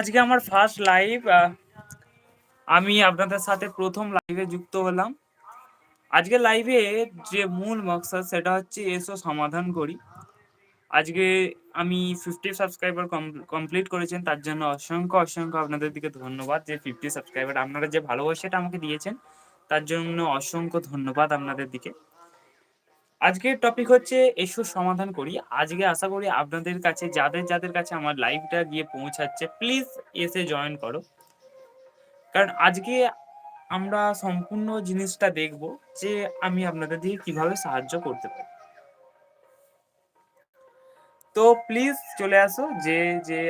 আজকে আমার first live আমি আপনাদের সাথে প্রথম লাইভে যুক্ত হলাম। আজকে লাইভে যে মূল মকসদ, সেটা হচ্ছে এসো সমাধান করি। আজকে আমি ফিফটি সাবস্ক্রাইবার কমপ্লিট করেছেন, তার জন্য অসংখ্য অসংখ্য আপনাদের দিকে ধন্যবাদ। যে ফিফটি সাবস্ক্রাইবার আপনারা যে ভালোবাসাটা আমাকে দিয়েছেন, তার জন্য অসংখ্য ধন্যবাদ আপনাদের দিকে। আজকের টপিক হচ্ছে এসো সমাধান করি। আজকে আশা করি আপনাদের কাছে, যাদের যাদের কাছে আমার লাইভটা গিয়ে পৌঁছাচ্ছে প্লিজ এসে জয়েন করো। কারণ আজকে আমরা সম্পূর্ণ জিনিসটা দেখব যে আমি আপনাদের দিকে কীভাবে সাহায্য করতে পারি। তো প্লিজ চলে আসো, যে যে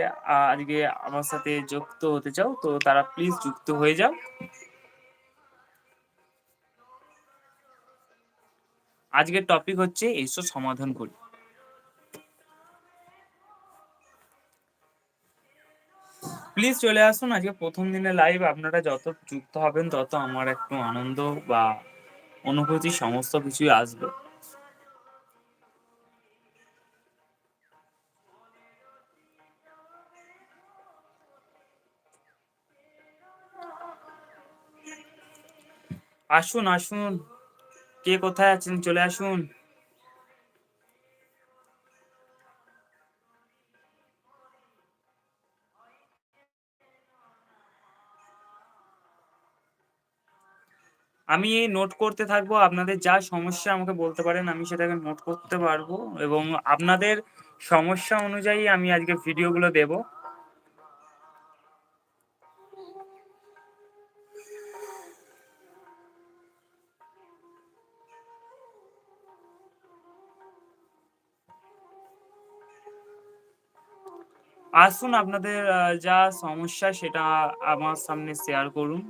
আজকে আমার সাথে যুক্ত হতে চাও, তো তারা প্লিজ যুক্ত হয়ে যাও। আজকের টপিক হচ্ছে এসো সমাধান করি। প্লিজ চলে আসুন, আজকে প্রথম দিনে লাইভ আপনারা যত যুক্ত হবেন, তত আমার একটু আনন্দ বা অনুভূতি সমস্ত কিছুই আসবে। আসুন আসুন। কে কোথায় আছেন? চলে আসুন। আমি এই নোট করতে থাকব। আপনাদের যা সমস্যা আমাকে বলতে পারেন, আমি সেটাকে নোট করতে পারব এবং আপনাদের সমস্যা অনুযায়ী আমি আজকে ভিডিওগুলো দেবো। আসুন আপনাদের যা সমস্যা সেটা আমার সামনে শেয়ার করুন।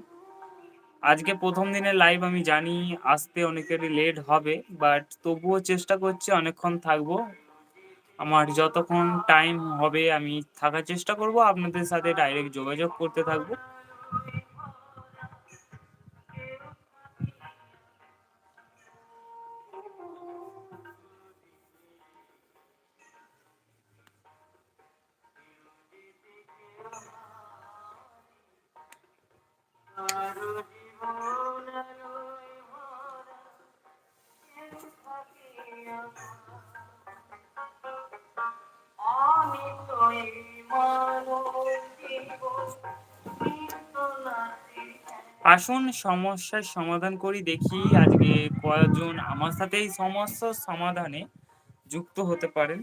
আজকে প্রথম দিনের লাইভ আমি জানি আসতে অনেকেরই লেট হবে বাট তবুও চেষ্টা করছি, অনেকক্ষণ থাকব। আমার যতক্ষণ টাইম হবে আমি থাকার চেষ্টা করব, আপনাদের সাথে ডাইরেক্ট যোগাযোগ করতে থাকব। আসুন সমস্যার সমাধান করি, দেখি আজকে কয়েকজন আমার সাথে এই সমস্যার সমাধানে যুক্ত হতে পারেন।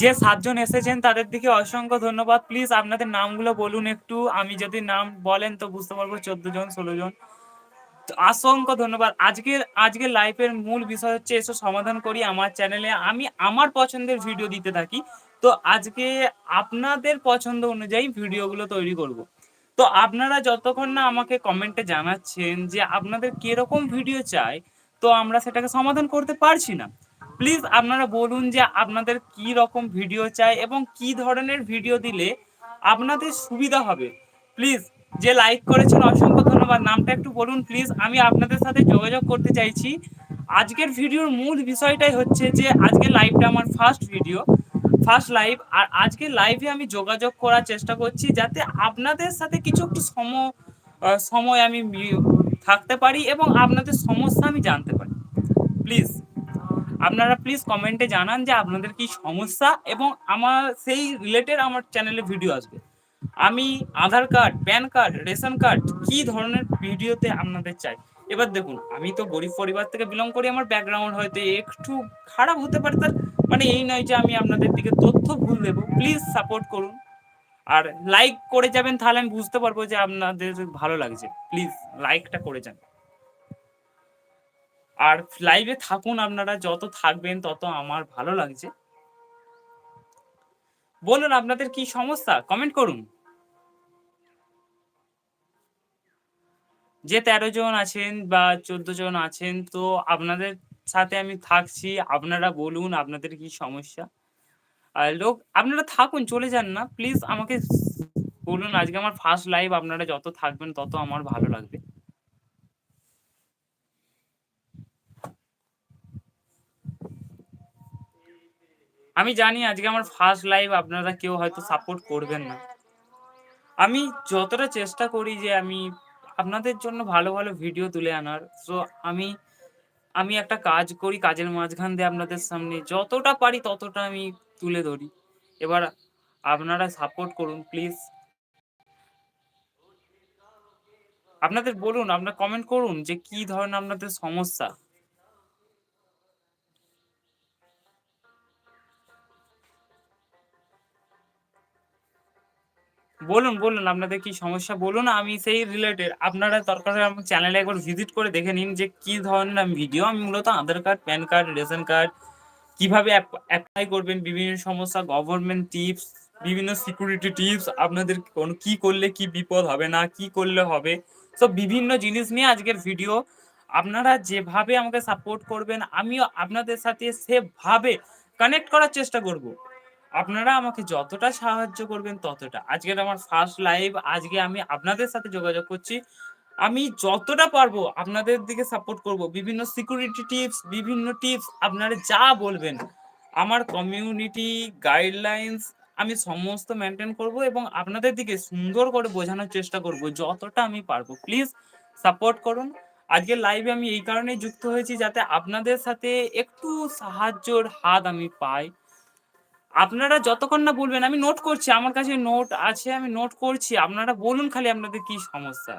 যে সাতজন এসেছেন তাদের দিকে অসংখ্য ধন্যবাদ। প্লিজ আপনাদের নামগুলো বলুন একটু। আমি যদি নাম বলেন তো বুঝতে পারব চোদ্দ জন, ষোলো জন। অসংখ্য ধন্যবাদ। আজকের আজকের লাইফের মূল বিষয় হচ্ছে এসব সমাধান করি আমার চ্যানেলে আমি আমার পছন্দের ভিডিও দিতে থাকি। তো আজকে আপনাদের পছন্দ অনুযায়ী ভিডিওগুলো তৈরি করব। তো আপনারা যতক্ষণ না আমাকে কমেন্টে জানাচ্ছেন যে আপনাদের কীরকম ভিডিও চাই, তো আমরা সেটাকে সমাধান করতে পারছি না। প্লিজ আপনারা বলুন যে আপনাদের কি রকম ভিডিও চাই এবং কি ধরনের ভিডিও দিলে আপনাদের সুবিধা হবে। প্লিজ যে লাইক করেছেন, অসংখ্য ধন্যবাদ। নামটা একটু বলুন প্লিজ আমি আপনাদের সাথে যোগাযোগ করতে চাইছি। আজকের ভিডিওর মূল বিষয়টাই হচ্ছে যে আজকের লাইভটা আমার ফার্স্ট ভিডিও ফার্স্ট লাইভ আর আজকে লাইভে আমি যোগাযোগ করার চেষ্টা করছি যাতে আপনাদের সাথে কিছু একটু সম সময় আমি থাকতে পারি এবং আপনাদের সমস্যা আমি জানতে পারি। প্লিজ আপনারা প্লিজ কমেন্টে জানান যে আপনাদের কি সমস্যা এবং আমার সেই রিলেটেড আমার চ্যানেলে ভিডিও আসবে। আমি Aadhaar card PAN card ration card কি ধরনের ভিডিওতে আপনাদের চাই? এবার দেখুন, আমি তো গরিব পরিবার থেকে বিলং করি, আমার ব্যাকগ্রাউন্ড হয়তো একটু খারাপ হতে পারে, তার মানে এই নয় যে আমি আপনাদের দিকে তথ্য ভুল দেবো। প্লিজ সাপোর্ট করুন। আর লাইক করে যাবেন, তাহলে আমি বুঝতে পারব যে আপনাদের ভালো লাগছে। প্লিজ লাইকটা করে যান। আর লাইভে থাকুন আপনারা, যত থাকবেন তত আমার ভালো লাগছে। বলুন, আপনাদের কি সমস্যা? কমেন্ট করুন। যে তেরো জন আছেন বা চোদ্দ জন আছেন, তো আপনাদের সাথে আমি থাকছি। আপনারা বলুন, আপনাদের কি সমস্যা? লোক, আপনারা থাকুন, চলে যান না। প্লিজ আমাকে বলুন, আজকে আমার ফার্স্ট লাইভ আপনারা যত থাকবেন তত আমার ভালো লাগবে। আমি জানি আজকে আমার ফার্স্ট লাইভ আপনারা কেউ হয়তো সাপোর্ট করবেন না। আমি যতটা চেষ্টা করি যে আমি আপনাদের জন্য ভালো ভালো ভিডিও তুলে আনার সো আমি আমি একটা কাজ করি কাজের মাঝখান দিয়ে আপনাদের সামনে, যতটা পারি ততটা আমি তুলে ধরি। এবার আপনারা সাপোর্ট করুন প্লিজ আপনাদের বলুন, আপনার কমেন্ট করুন যে কি ধরনের আপনাদের সমস্যা। বলুন বলুন, আপনাদের কি সমস্যা? বলুন আমি সেই রিলেটেড আপনারা দরকার হয় আমার চ্যানেলে একবার ভিজিট করে দেখে নিন যে কি ধরনের আমি ভিডিও আমি মূলত Aadhaar card PAN card ration card কীভাবে অ্যাপ্লাই করবেন, বিভিন্ন সমস্যা গভর্নমেন্ট টিপস বিভিন্ন সিকিউরিটি টিপস আপনাদের কোন কি করলে কি বিপদ হবে না, কি করলে হবে? সব বিভিন্ন জিনিস নিয়ে আজকের ভিডিও আপনারা যেভাবে আমাকে সাপোর্ট করবেন, আমিও আপনাদের সাথে সেভাবে কানেক্ট করার চেষ্টা করব। আপনারা আমাকে যতটা সাহায্য করবেন ততটা। আজকের আমার ফার্স্ট লাইভ আজকে আমি আপনাদের সাথে যোগাযোগ করছি। আমি যতটা পারব আপনাদের দিকে সাপোর্ট করব। বিভিন্ন সিকিউরিটি টিপস বিভিন্ন টিপস আপনারা যা বলবেন, আমার কমিউনিটি গাইডলাইন্স আমি সমস্ত মেনটেন করব এবং আপনাদের দিকে সুন্দর করে বোঝানোর চেষ্টা করব, যতটা আমি পারব। প্লিজ সাপোর্ট করুন। আজকে লাইভে আমি এই কারণেই যুক্ত হয়েছি যাতে আপনাদের সাথে একটু সাহায্যর হাত আমি পাই। আপনারা যতক্ষণ না বলবেন, আমি নোট করছি, আমার কাছে নোট আছে, আমি নোট করছি, আপনারা বলুন খালি আপনাদের কি সমস্যা।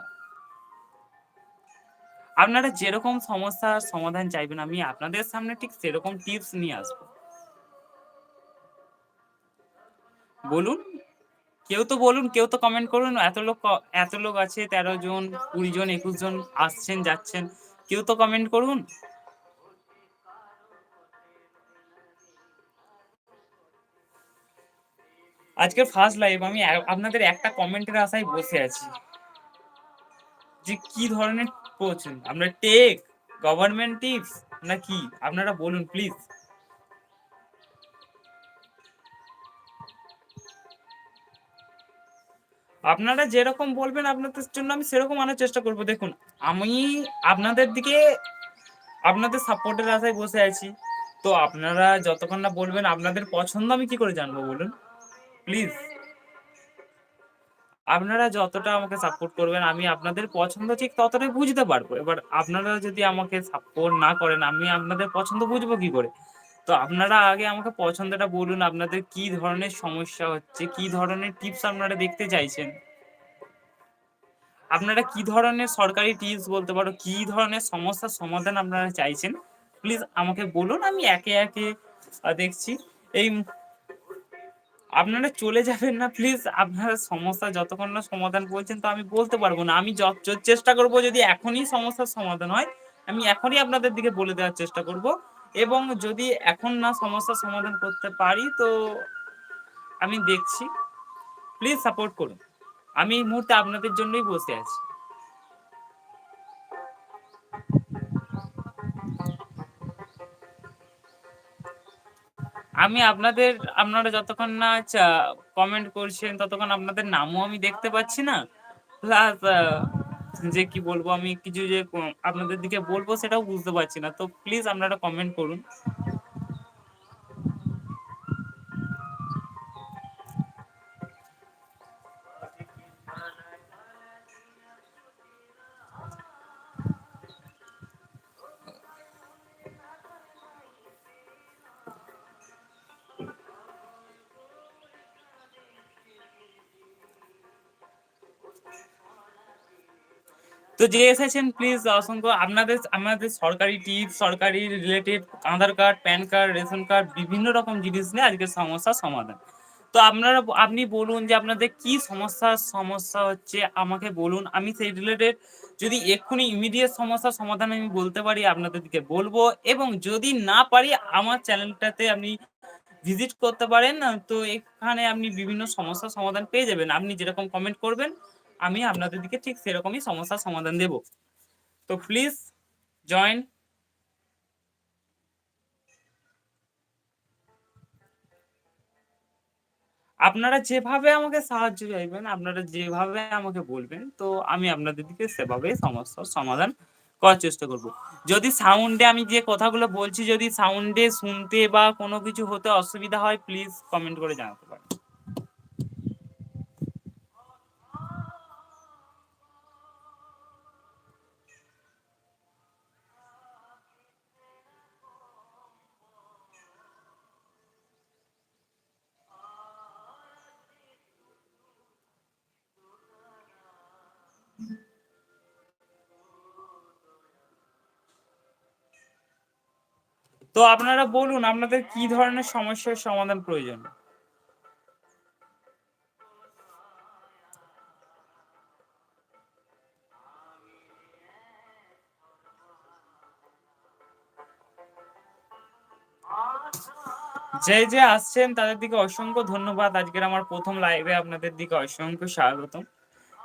আপনারা যেরকম সমস্যার সমাধান চাইবেন, আমি আপনাদের সামনে ঠিক সেরকম টিপস নিয়ে আসব। বলুন, কেউ তো বলুন, কেউ তো কমেন্ট করুন, এত লোক এত লোক আছে, তেরো জন, কুড়ি জন, একুশ জন আসছেন, যাচ্ছেন, কেউ তো কমেন্ট করুন। আজকের ফার্স্ট লাইভ আমি আপনাদের একটা কমেন্টের আশায় বসে আছি। যে কি ধরনের করছেন আপনার টেক গভর্নমেন্ট টিপস না কি? আপনারা বলুন প্লিজ আপনারা যেরকম বলবেন আপনাদের জন্য আমি সেরকম আনার চেষ্টা করব। দেখুন, আমি আপনাদের দিকে, আপনাদের সাপোর্টের আশায় বসে আছি। তো আপনারা যতক্ষণ না বলবেন আপনাদের পছন্দ আমি কি করে জানব বলুন? প্লিজ আপনারা যতটা আমাকে সাপোর্ট করবেন, আমি আপনাদের পছন্দ ঠিক ততটাই বুঝতে পারব। এবার আপনারা যদি আমাকে সাপোর্ট না করেন, আমি আপনাদের পছন্দ বুঝব কি করে? তো আপনারা আগে আমাকে পছন্দটা বলুন, আপনাদের কি ধরনের সমস্যা হচ্ছে, কি ধরনের টিপস আপনারা দেখতে চাইছেন? আপনারা কি ধরনের সরকারি টিপস বলতে পারো, কি ধরনের সমস্যার সমাধান আপনারা চাইছেন? প্লিজ আমাকে বলুন, আমি একে একে দেখছি। এই আপনারা চলে যাবেন না প্লিজ আপনারা সমস্যা যতক্ষণ না সমাধান বলছেন তো আমি বলতে পারব না। আমি চেষ্টা করব যদি এখনই সমস্যার সমাধান হয়, আমি এখনই আপনাদের দিকে বলে দেওয়ার চেষ্টা করব। এবং যদি এখন না সমস্যার সমাধান করতে পারি, তো আমি দেখছি। প্লিজ সাপোর্ট করুন। আমি এই মুহূর্তে আপনাদের জন্যই বসে আছি। আমি আপনাদের, আপনারা যতক্ষণ না কমেন্ট করছেন, ততক্ষণ আপনাদের নামও আমি দেখতে পাচ্ছি না। প্লাস যে কি বলব, আমি কিছু যে, আপনাদের দিকে বলব, সেটাও বুঝতে পারছি না। তো প্লিজ আপনারা কমেন্ট করুন। তো যে এসেছেন প্লিজ অসংখ্য। আপনাদের, আমাদের সরকারি টিপস সরকারি related Aadhaar card PAN card ration card বিভিন্ন রকম জিনিস নিয়ে আজকে সমস্যার সমাধান। তো আপনারা আপনি বলুন যে আপনাদের কি সমস্যার সমস্যা হচ্ছে, আমাকে বলুন। আমি সেই রিলেটেড যদি এক্ষুনি ইমিডিয়েট সমস্যার সমাধান আমি বলতে পারি, আপনাদেরকে বলব। এবং যদি না পারি, আমার চ্যানেলটাতে আপনি ভিজিট করতে পারেন। তো এখানে আপনি বিভিন্ন সমস্যার সমাধান পেয়ে যাবেন। আপনি যেরকম কমেন্ট করবেন আমি আপনাদের দিকে ঠিক সেরকমই সমস্যার সমাধান দেব তো প্লিজ জয়েন আপনারা যেভাবে আমাকে সাহায্য চাইবেন, আপনারা যেভাবে আমাকে বলবেন, তো আমি আপনাদের দিকে সেভাবেই সমস্যার সমাধান করার চেষ্টা করব। যদি সাউন্ডে আমি যে কথাগুলো বলছি যদি সাউন্ডে শুনতে বা কোনো কিছু হতে অসুবিধা হয় প্লিজ কমেন্ট করে জানাতে পারেন। তো আপনারা বলুন আপনাদের কি ধরনের সমস্যার সমাধান প্রয়োজন? যে, যে আসছেন তাদের দিকে অসংখ্য ধন্যবাদ। আজকের আমার প্রথম লাইভে আপনাদের দিকে অসংখ্য স্বাগতম।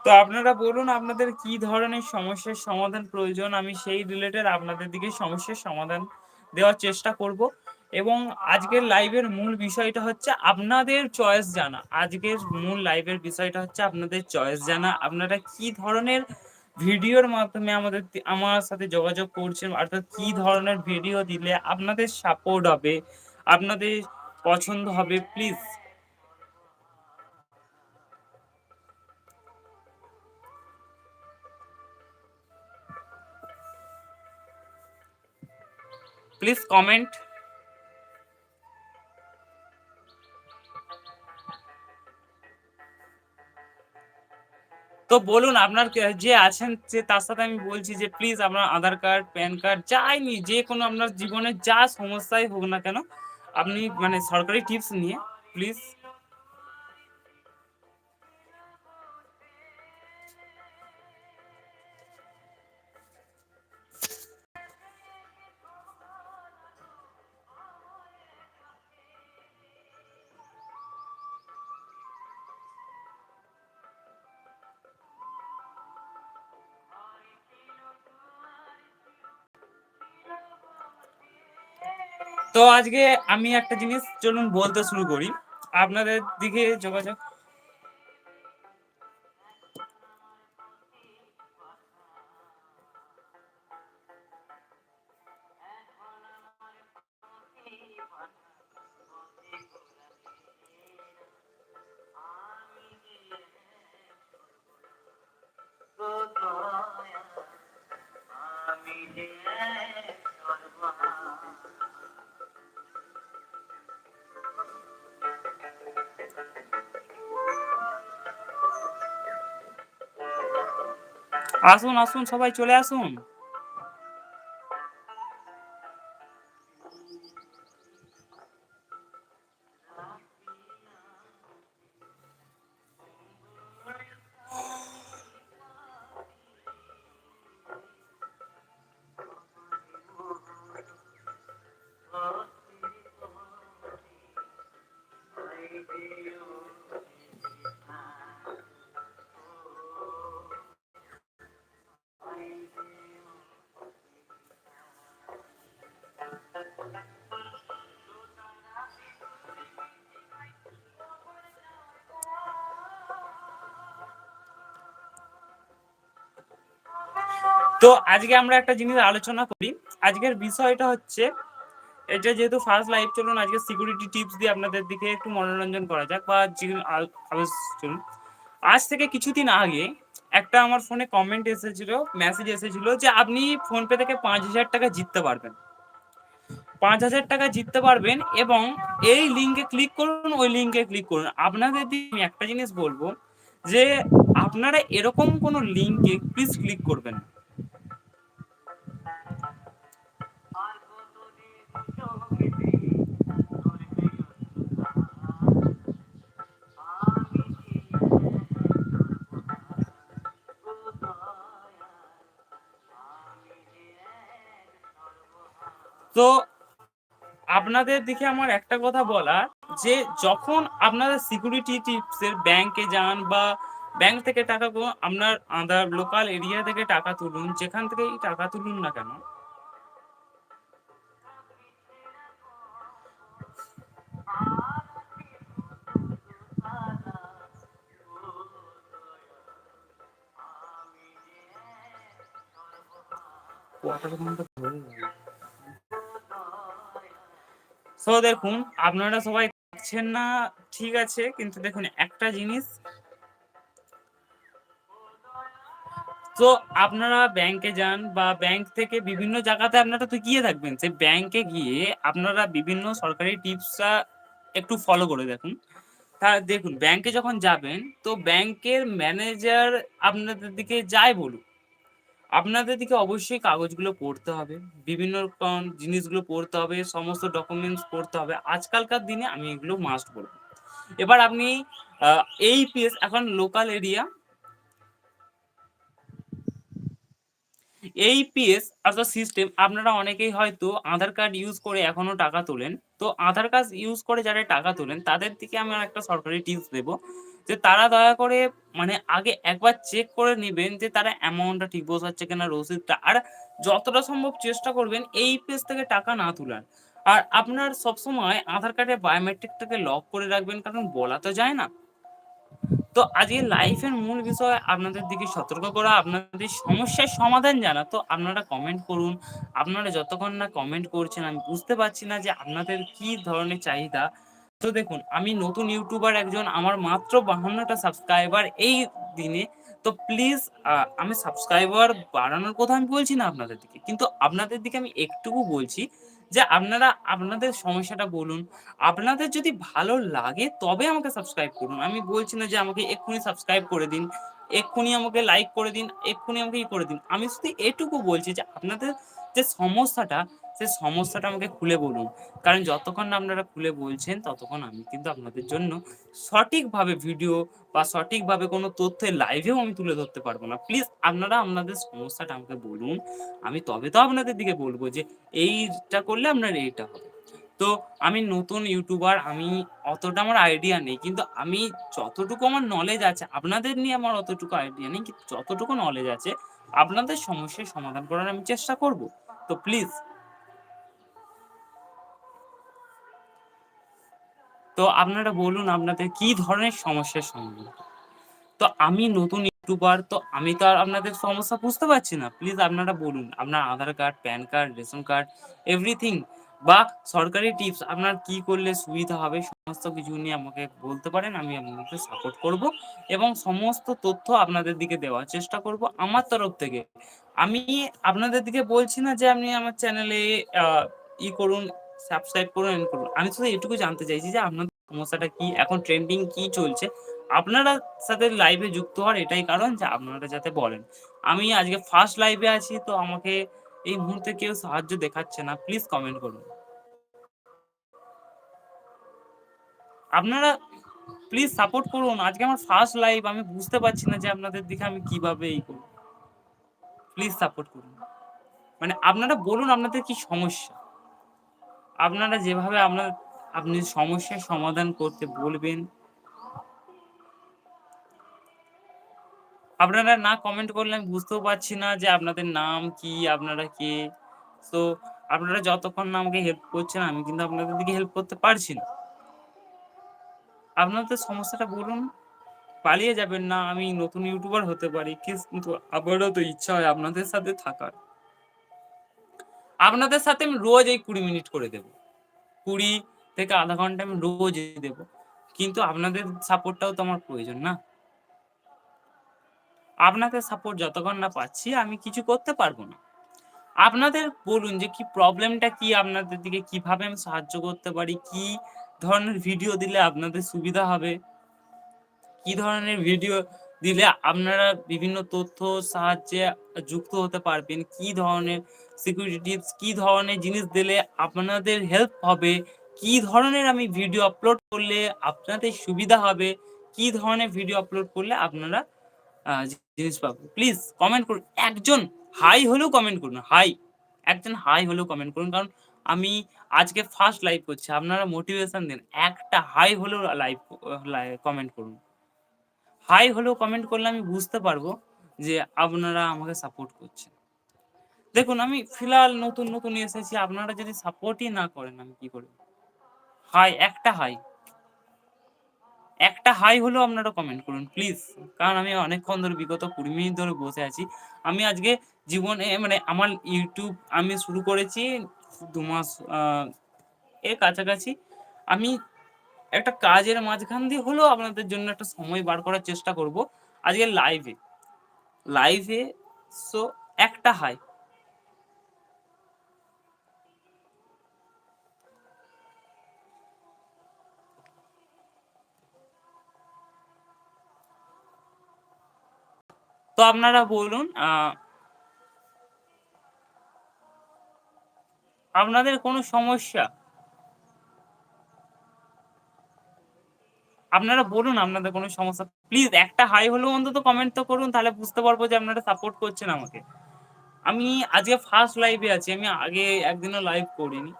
তো আপনারা বলুন আপনাদের কি ধরনের সমস্যার সমাধান প্রয়োজন? আমি সেই রিলেটেড আপনাদের দিকে সমস্যার সমাধান দেওয়ার চেষ্টা করব। এবং আজকের লাইভের মূল বিষয়টা হচ্ছে আপনাদের চয়েস জানা। আজকের মূল লাইভের বিষয়টা হচ্ছে আপনাদের চয়েস জানা। আপনারা কি ধরনের ভিডিওর মাধ্যমে আমাদের আমার সাথে যোগাযোগ করছেন অর্থাৎ কি ধরনের ভিডিও দিলে আপনাদের সাপোর্ট হবে, আপনাদের পছন্দ হবে প্লিজ প্লিজ কমেন্ট। তো বলুন আপনার যে আছেন যে তার সাথে আমি বলছি যে প্লিজ আপনার আধার কার্ড, প্যান কার্ড যাই নি যেকোনো আপনার জীবনে যা সমস্যাই হোক না কেন, আপনি মানে সরকারি টিপস নিয়ে প্লিজ তো আজকে আমি একটা জিনিস চলুন বলতে শুরু করি। আপনাদের দিকে যোগাযোগ আসুন, আসুন সবাই চলে আসুন। তো আজকে আমরা একটা জিনিস আলোচনা করি। আজকের বিষয়টা হচ্ছে এটা যেহেতু ফার্স্ট লাইভ চলুন আজকে সিকিউরিটি টিপস দিয়ে আপনাদের দিকে একটু মনোরঞ্জন করা যাক বা চলুন। আজ থেকে কিছুদিন আগে একটা আমার ফোনে কমেন্ট এসেছিল, মেসেজ এসেছিল যে আপনি ফোনপে থেকে ৳৫,০০০ জিততে পারবেন। ৳৫,০০০ জিততে পারবেন এবং এই লিঙ্কে ক্লিক করুন, ওই লিঙ্কে ক্লিক করুন। আপনাদের দিয়ে আমি একটা জিনিস বলব যে আপনারা এরকম কোনো লিঙ্কে প্লিজ ক্লিক করবেন না। তো আপনাদের দিকে আমার একটা কথা বলার, যে যখন আপনারা সিকিউরিটি টিপসের ব্যাংকে যান বা ব্যাংক থেকে টাকা আপনার আদার লোকাল এরিয়া থেকে টাকা তুলুন, যেখান থেকে টাকা তুলুন না কেন? কোয়ার্টার সো দেখুন, আপনারা সবাই দেখছেন না, ঠিক আছে, কিন্তু দেখুন, একটা জিনিস। তো আপনারা ব্যাংকে যান বা ব্যাংক থেকে বিভিন্ন জায়গাতে আপনারা তো গিয়ে থাকবেন। সেই ব্যাংকে গিয়ে আপনারা বিভিন্ন সরকারি টিপসটা একটু ফলো করে দেখুন। তা দেখুন ব্যাংকে যখন যাবেন, তো ব্যাংকের ম্যানেজার আপনাদের দিকে যায় বলুন আপনাদের দিকে অবশ্যই কাগজগুলো পড়তে হবে। বিভিন্ন রকম জিনিসগুলো পড়তে হবে, সমস্ত ডকুমেন্টস পড়তে হবে। আজকালকার দিনে আমি এগুলো মাস্ট পড়ব। এবার আপনি এই পিএস এখন লোকাল এরিয়া এই পিএস অর্থাৎ সিস্টেম আপনারা অনেকেই হয়তো আধার কার্ড ইউজ করে এখনও টাকা তোলেন। তো আধার কার্ড ইউজ করে যারা টাকা তোলেন, তাদের দিকে আমি একটা সরকারি টিপস দেব। যে তারা দয়া করে মানে আগে একবার চেক করে নেবেন যে তারা অ্যামাউন্টটা ঠিক বোঝাচ্ছে কিনা, রসিদটা। আর যতটা সম্ভব চেষ্টা করবেন এই পেজ থেকে টাকা না তোলার। আর আপনার সবসময় আধার কার্ডের বায়োমেট্রিকটাকে লক করে রাখবেন, কারণ বলা তো যায় না। তো আজকে লাইফের মূল বিষয় আপনাদের দিকে সতর্ক করা, আপনাদের সমস্যার সমাধান জানা। তো আপনারা কমেন্ট করুন। আপনারা যতক্ষণ না কমেন্ট করছেন, আমি বুঝতে পারছি না যে আপনাদের কি ধরনের চাহিদা। তো দেখুন, আমি নতুন ইউটিউবার একজন, আমার মাত্র বাহান্নটা সাবস্ক্রাইবার এই দিনে। তো প্লিজ আমি সাবস্ক্রাইবার বাড়ানোর কথা আমি বলছি না আপনাদের দিকে। কিন্তু আপনাদের দিকে আমি একটুকু বলছি যে আপনারা, আপনাদের সমস্যাটা বলুন। আপনাদের যদি ভালো লাগে তবে আমাকে সাবস্ক্রাইব করুন। আমি বলছি না যে আমাকে এক্ষুনি সাবস্ক্রাইব করে দিন। এক্ষুনি আমাকে লাইক করে দিন, এক্ষুনি আমাকে ই করে দিন। আমি শুধু এটুকু বলছি যে আপনাদের যে সমস্যাটা সেই সমস্যাটা আমাকে খুলে বলুন। কারণ যতক্ষণ না আপনারা খুলে বলছেন, ততক্ষণ আমি কিন্তু আপনাদের জন্য সঠিকভাবে ভিডিও বা সঠিকভাবে কোনো তথ্যের লাইভেও আমি তুলে ধরতে পারব না। প্লিজ আপনারা আপনাদের সমস্যাটা আমাকে বলুন। আমি তবে তো আপনাদের দিকে বলব যে, এইটা করলে আপনার এইটা হবে। তো আমি নতুন ইউটিউবার আমি অতটা আমার আইডিয়া নেই, কিন্তু আমি যতটুকু আমার নলেজ আছে, আপনাদের নিয়ে আমার অতটুকু আইডিয়া নেই, কিন্তু যতটুকু নলেজ আছে, আপনাদের সমস্যার সমাধান করার আমি চেষ্টা করব। তো প্লিজ তো আপনারা বলুন, আপনাদের কি ধরনের সমস্যার সম্মুখীন? তো আমি নতুন ইউটিউবার তো আমি তো আর আপনাদের সমস্যা বুঝতে পারছি না। প্লিজ আপনারা বলুন, আপনার Aadhaar card PAN card ration card everything বা সরকারি টিপস আপনার কি করলে সুবিধা হবে, সমস্ত কিছু নিয়ে আমাকে বলতে পারেন, আমি আপনাকে সাপোর্ট করব এবং সমস্ত তথ্য আপনাদের দিকে দেওয়ার চেষ্টা করব আমার তরফ থেকে। আমি আপনাদের দিকে বলছি না যে আপনি আমার চ্যানেলে ই করুন সাবস্ক্রাইব করুন করুন। আমি শুধু এটুকু জানতে চাইছি যে আপনাদের সমস্যাটা কি, এখন ট্রেন্ডিং কি চলছে? আপনারা সাথে লাইভে যুক্ত হওয়ার এটাই কারণ যে আপনারা যাতে বলেন। আমি আজকে ফার্স্ট লাইভে আছি, তো আমাকে এই মুহূর্তে কেউ সাহায্য দেখাচ্ছে না প্লিজ কমেন্ট করুন। আপনারা প্লিজ সাপোর্ট করুন। আজকে আমার ফার্স্ট লাইভ আমি বুঝতে পারছি না যে আপনাদের দিকে আমি কীভাবে এই করব। প্লিজ সাপোর্ট করুন। মানে আপনারা বলুন আপনাদের কি সমস্যা। আপনারা যেভাবে আপনার আপনি সমস্যার সমাধান করতে বলবেন আপনারা না কমেন্ট করলে আমি বুঝতেও পারছি না যে আপনাদের নাম কি, আপনারা কে? তো আপনারা যতক্ষণ না আমাকে হেল্প করছেন, আমি কিন্তু আপনাদের দিকে হেল্প করতে পারছি না। আপনাদের সমস্যাটা বলুন, পালিয়ে যাবেন না, আমি নতুন ইউটিউবার হতে পারি, কিন্তু আবারও তো ইচ্ছা হয় আপনাদের সাথে থাকার। আপনাদের সাথে আমি রোজ এই কুড়ি মিনিট করে দেব। কুড়ি থেকে আধা ঘণ্টা আমি রোজ দেব। কিন্তু আপনাদের সাপোর্টটাও তো আমার প্রয়োজন না। আপনাদের সাপোর্ট যতক্ষণ না পাচ্ছি, আমি কিছু করতে পারব না। আপনাদের বলুন যে কি প্রবলেমটা কি, আপনাদের দিকে কীভাবে আমি সাহায্য করতে পারি, কি ধরনের ভিডিও দিলে আপনাদের সুবিধা হবে? কি ধরনের ভিডিও দিলে আপনারা বিভিন্ন তথ্য সাহায্যে যুক্ত হতে পারবেন? কি ধরনের সিকিউরিটি কি ধরনের জিনিস দিলে আপনাদের হেল্প হবে? কি ধরনের আমি ভিডিও আপলোড করলে আপনাদের সুবিধা হবে? কি ধরনের ভিডিও আপলোড করলে আপনারা জিনিস পাবো। প্লিজ কমেন্ট করুন। একজন হাই হলেও কমেন্ট করুন। হাই একজন হাই হলেও কমেন্ট করুন। কারণ আমি আজকে ফার্স্ট লাইভ করছি। আপনারা মোটিভেশন দিন। একটা হাই হলেও লাইভ কমেন্ট করুন। হাই হলেও কমেন্ট করলে আমি বুঝতে পারব যে আপনারা আমাকে সাপোর্ট করছেন। দেখুন, আমি ফিলহাল নতুন নতুন এসেছি। আপনারা যদি সাপোর্টই না করেন, আমি কি করব? হাই একটা হাই একটা হাই হলেও আপনারা কমেন্ট করুন প্লিজ কারণ আমি অনেকক্ষণ ধরে বিগত কুড়ি মিনিট ধরে বসে আছি। আমি আজকে জীবনে মানে আমার ইউটিউব আমি শুরু করেছি দু মাস এর কাছাকাছি। আমি একটা কাজের মাঝখান দিয়ে হলেও আপনাদের জন্য একটা সময় বার করার চেষ্টা করব আজকে লাইভে লাইভে সো একটা হাই তো আপনারা বলুন আপনাদের কোনো সমস্যা? আপনারা বলুন আপনাদের কোনো সমস্যা। প্লিজ একটা হাই হলেও অন্তত কমেন্ট তো করুন, তাহলে বুঝতে পারব যে আপনারা সাপোর্ট করছেন আমাকে। আমি আজকে ফার্স্ট লাইভে আছি, আমি আগে একদিনও লাইভ করিনি।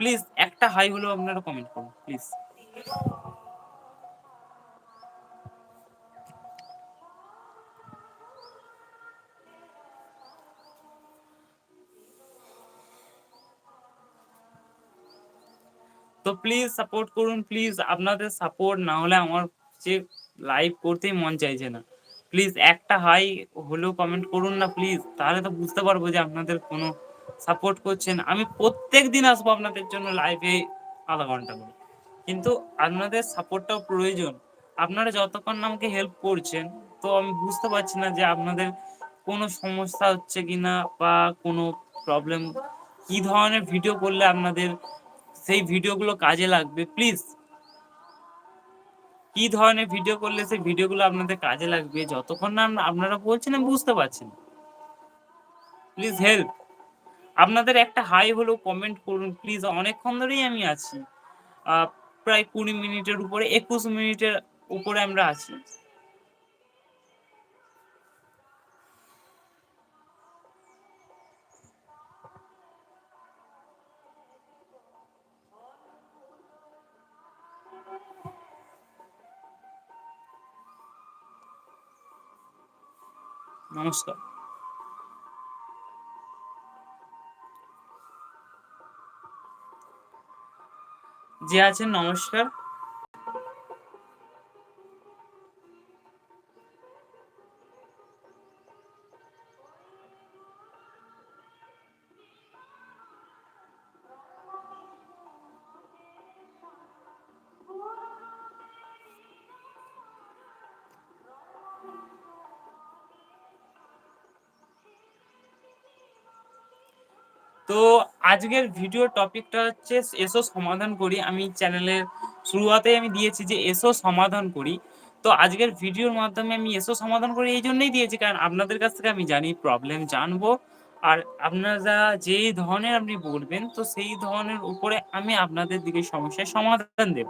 প্লিজ একটা হাই হলেও আপনারা কমেন্ট করুন প্লিজ তো প্লিজ সাপোর্ট করুন প্লিজ আপনাদের সাপোর্ট না হলে আমার যে লাইভ করতেই মন চাইছে না। প্লিজ একটা হাই হলেও কমেন্ট করুন না প্লিজ তাহলে তো বুঝতে পারব যে আপনাদের কোনো সাপোর্ট করছেন। আমি প্রত্যেক দিন আসব আপনাদের জন্য লাইভে আধা ঘণ্টা করে কিন্তু আপনাদের সাপোর্টটাও প্রয়োজন। আপনারা যতক্ষণ আমাকে হেল্প করছেন, তো আমি বুঝতে পারছি না যে আপনাদের কোনো সমস্যা হচ্ছে কিনা বা কোনো প্রবলেম কি ধরনের ভিডিও করলে আপনাদের সেই ভিডিওগুলো কাজে লাগবে প্লিজ কি ধরনের ভিডিও করলে সেই ভিডিওগুলো আপনাদের কাজে লাগবে? যতক্ষণ না আপনারা বলছেন, আমি বুঝতে পারছি না। প্লিজ হেল্প আপনাদের একটা হাই হলেও কমেন্ট করুন প্লিজ অনেকক্ষণ ধরেই আমি আছি। প্রায় কুড়ি মিনিটের উপরে, একুশ মিনিটের উপরে আমরা আছি। নমস্কার। যে আছেন নমস্কার। আজকের ভিডিও টপিকটা হচ্ছে এসো সমাধান করি। আমি চ্যানেলের শুরুয়াতেই আমি দিয়েছি যে এসো সমাধান করি। তো আজকের ভিডিওর মাধ্যমে আমি এসো সমাধান করি এই জন্যই দিয়েছি, কারণ আপনাদের কাছ থেকে আমি জানি প্রবলেম জানব। আর আপনারা যেই ধরনের আপনি বলবেন, তো সেই ধরনের উপরে আমি আপনাদের দিকে সমস্যার সমাধান দেব।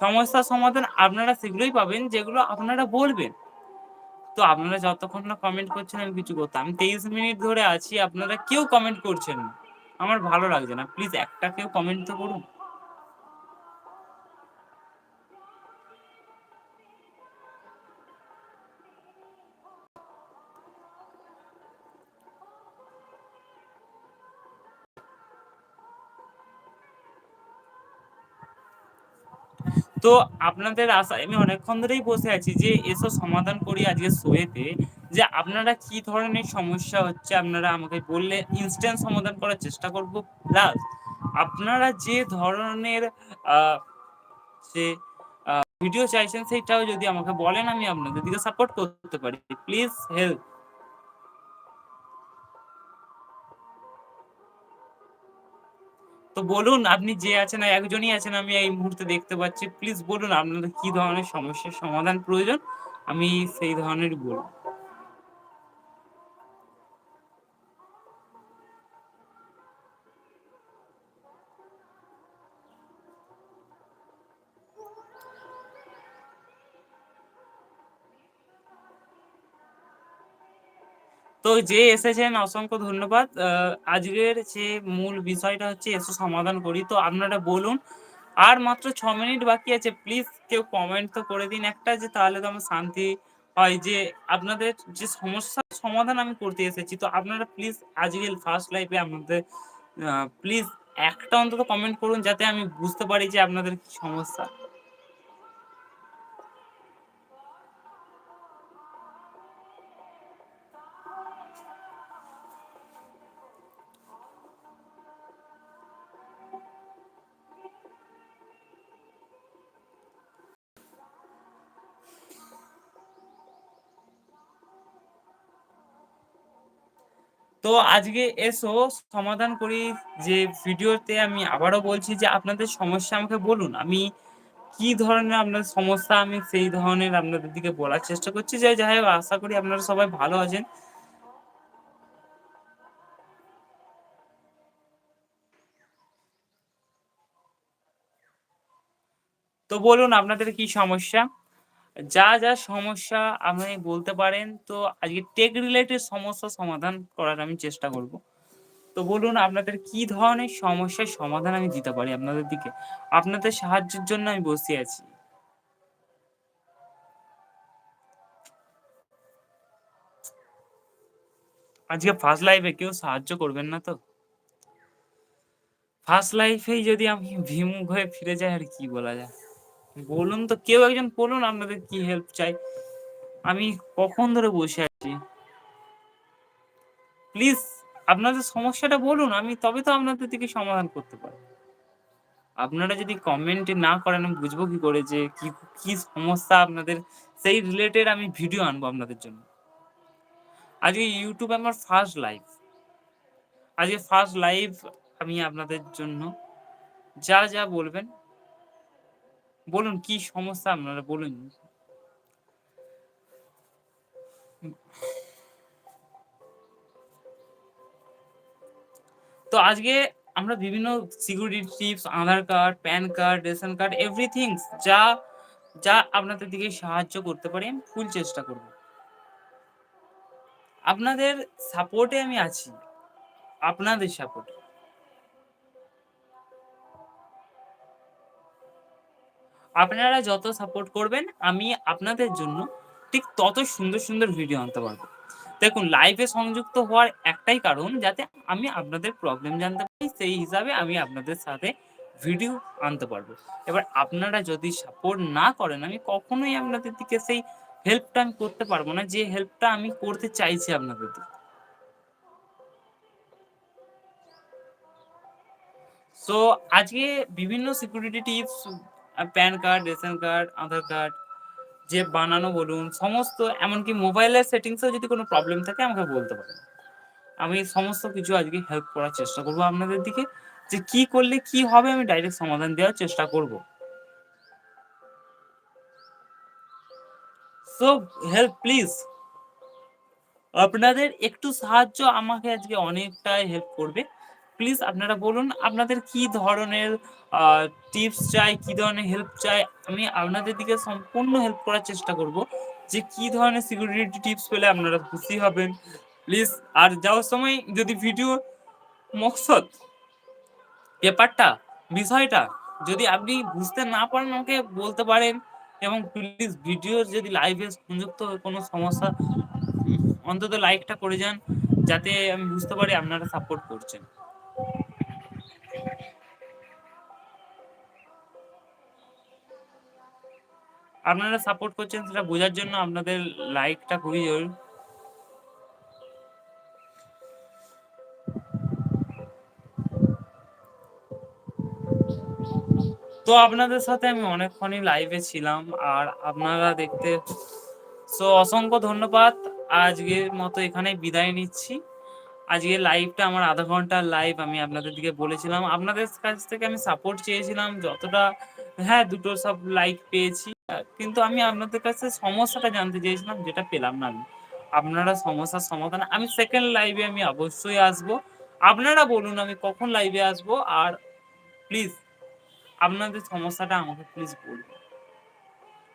সমস্যার সমাধান আপনারা সেগুলোই পাবেন, যেগুলো আপনারা বলবেন। তো আপনারা যতক্ষণ না কমেন্ট করছেন, আমি কিছু করতাম। আমি তেইশ মিনিট ধরে আছি, আপনারা কেউ কমেন্ট করছেন না। আমার ভালো লাগছে না। প্লিজ একটা কেউ কমেন্ট তো করুন। তো আপনাদের আশায় আমি অনেকক্ষণ ধরেই বসে আছি যে এসব সমাধান করি আজকে শোয়েতে। যে আপনারা কি ধরনের সমস্যা হচ্ছে, আপনারা আমাকে বললে ইনস্ট্যান্ট সমাধান করার চেষ্টা করব। প্লাস আপনারা যে ধরনের যে ভিডিও চাইছেন সেইটাও যদি আমাকে বলেন, আমি আপনাদের দিকে সাপোর্ট করতে পারি। প্লিজ হেল্প তো বলুন, আপনি যে আছেন একজনই আছেন, আমি এই মুহূর্তে দেখতে পাচ্ছি। প্লিজ বলুন, আপনাদের কি ধরনের সমস্যার সমাধান প্রয়োজন? আমি সেই ধরনের বলব। তো যে এসেছেন, অসংখ্য ধন্যবাদ। আজকের যে মূল বিষয়টা হচ্ছে এসো সমাধান করি। তো আপনারা বলুন, আর মাত্র ছ মিনিট বাকি আছে প্লিজ কেউ কমেন্ট তো করে দিন একটা, যে তাহলে তো আমার শান্তি হয় যে আপনাদের যে সমস্যার সমাধান আমি করতে এসেছি। তো আপনারা প্লিজ আজকে ফার্স্ট লাইফে আপনাদের প্লিজ একটা অন্তত কমেন্ট করুন, যাতে আমি বুঝতে পারি যে আপনাদের কি সমস্যা। তো আজকে এসো, সমাধান করি যে ভিডিওতে আমি আবারও বলছি যে আপনাদের সমস্যা আমাকে বলুন। আমি কি ধরনের আপনাদের সমস্যা, আমি সেই ধরনের আপনাদের দিকে বলার চেষ্টা করছি। যে যাই হোক, আশা করি আপনারা সবাই ভালো আছেন। তো বলুন, আপনাদের কি সমস্যা? যা যা সমস্যা আপনি বলতে পারেন, তো আজকে টেক রিলেটেড সমস্যা সমাধান করার আমি চেষ্টা করব। তো বলুন, আপনাদের কি ধরনের সমস্যার সমাধান আমি দিতে পারি আপনাদের দিকে? আপনাদের সাহায্যের জন্য আমি বসে আছি। আজকে ফার্স্ট লাইফে কেউ সাহায্য করবেন না তো? ফার্স্ট লাইফেই যদি আমি বিমুখ হয়ে ফিরে যাই আর কি বলা যায়? বলুন তো, কেউ একজন বলুন আপনাদের কি হেল্প চাই। আমি কখন ধরে বসে আছি? প্লিজ আপনাদের সমস্যাটা বলুন, আমি তবে তো আপনাদের দিকে সমাধান করতে পারি। আপনারা যদি কমেন্টে না করেন, আমি বুঝব কি করে যে কি কি সমস্যা আপনাদের, সেই রিলেটেড আমি ভিডিও আনব আপনাদের জন্য। আজকে ইউটিউব আমার ফার্স্ট লাইভ আজকে ফার্স্ট লাইভ আমি আপনাদের জন্য। যা যা বলবেন বলুন, কি সমস্যা আপনারা বলুন। তো আজকে আমরা বিভিন্ন security tips Aadhaar card PAN card ration card everything যা যা আপনাদের দিকে সাহায্য করতে পারি, আমি ফুল চেষ্টা করব। আপনাদের সাপোর্টে আমি আছি। আপনাদের সাপোর্টে আপনারা যত সাপোর্ট করবেন, আমি আপনাদের জন্য ঠিক তত সুন্দর সুন্দর ভিডিও আনতে পারব। দেখুন লাইভে সংযুক্ত হওয়ার একটাই কারণ যাতে আমি আপনাদের প্রবলেম জানতে পারি, সেই হিসাবে আমি আপনাদের সাথে ভিডিও আনতে পারব। এবার আপনারা যদি সাপোর্ট না করেন, আমি কখনোই আপনাদের দিকে সেই হেল্পটা আমি করতে পারব না, যে হেল্পটা আমি করতে চাইছি আপনাদের দিকে। সো আজকে বিভিন্ন security tips PAN card, ration card, Aadhaar card, যে বানানো বলুন, সমস্ত, এমনকি মোবাইলের সেটিংসেও যদি কোনো প্রবলেম থাকে, আমাকে বলতে পারেন। আমি সমস্ত কিছু আজকে হেল্প করার চেষ্টা করব আপনাদের দিকে, যে কি করলে কি হবে আমি ডাইরেক্ট সমাধান দেওয়ার চেষ্টা করব। সো হেল্প প্লিজ আপনাদের একটু সাহায্য আমাকে আজকে অনেকটাই হেল্প করবে। প্লিজ আপনারা বলুন, আপনাদের কি ধরনের টিপস চাই, কি ধরনের হেল্প চাই? আমি আপনাদের দিকে সম্পূর্ণ হেল্প করার চেষ্টা করব যে কি ধরনের সিকিউরিটি টিপস পেলে আপনারা খুশি হবেন। প্লিজ আর যাওয়ার সময় যদি ভিডিও মকসদ, ব্যাপারটা, বিষয়টা যদি আপনি বুঝতে না পারেন, আমাকে বলতে পারেন এবং প্লিজ ভিডিও যদি লাইভে সংযুক্ত কোনো সমস্যা, অন্তত লাইকটা করে যান, যাতে আমি বুঝতে পারি আপনারা সাপোর্ট করছেন। আপনারা সাপোর্ট করছেন, সেটা বোঝার জন্য আপনাদের লাইকটা খুবই জরুরি। তো আপনাদের সাথে আমি অনেকক্ষণই লাইভে ছিলাম, আর আপনারা দেখতে সো অসংখ্য ধন্যবাদ। আজকের মতো এখানে বিদায় নিচ্ছি। আজকে লাইভটা আমার আধা ঘণ্টার লাইভ আমি আপনাদের দিকে বলেছিলাম। আপনাদের কাছ থেকে আমি সাপোর্ট চেয়েছিলাম, যতটা হ্যাঁ দুটো সব লাইক পেয়েছি। কিন্তু আমি আপনাদের কাছে সমস্যাটা জানতে চেয়েছিলাম, যেটা পেলাম না আমি। আপনারা সমস্যার সমাধান, আমি সেকেন্ড লাইভে আমি অবশ্যই আসব। আপনারা বলুন, আমি কখন লাইভে আসব? আর প্লিজ আপনাদের সমস্যাটা আমাকে প্লিজ বলুন।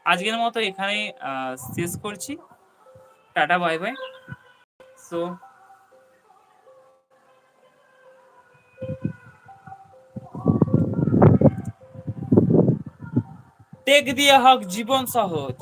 আজকের মতো এখানে শেষ করছি। Tata bye bye so tech দিয়ে হোক জীবন সহজ।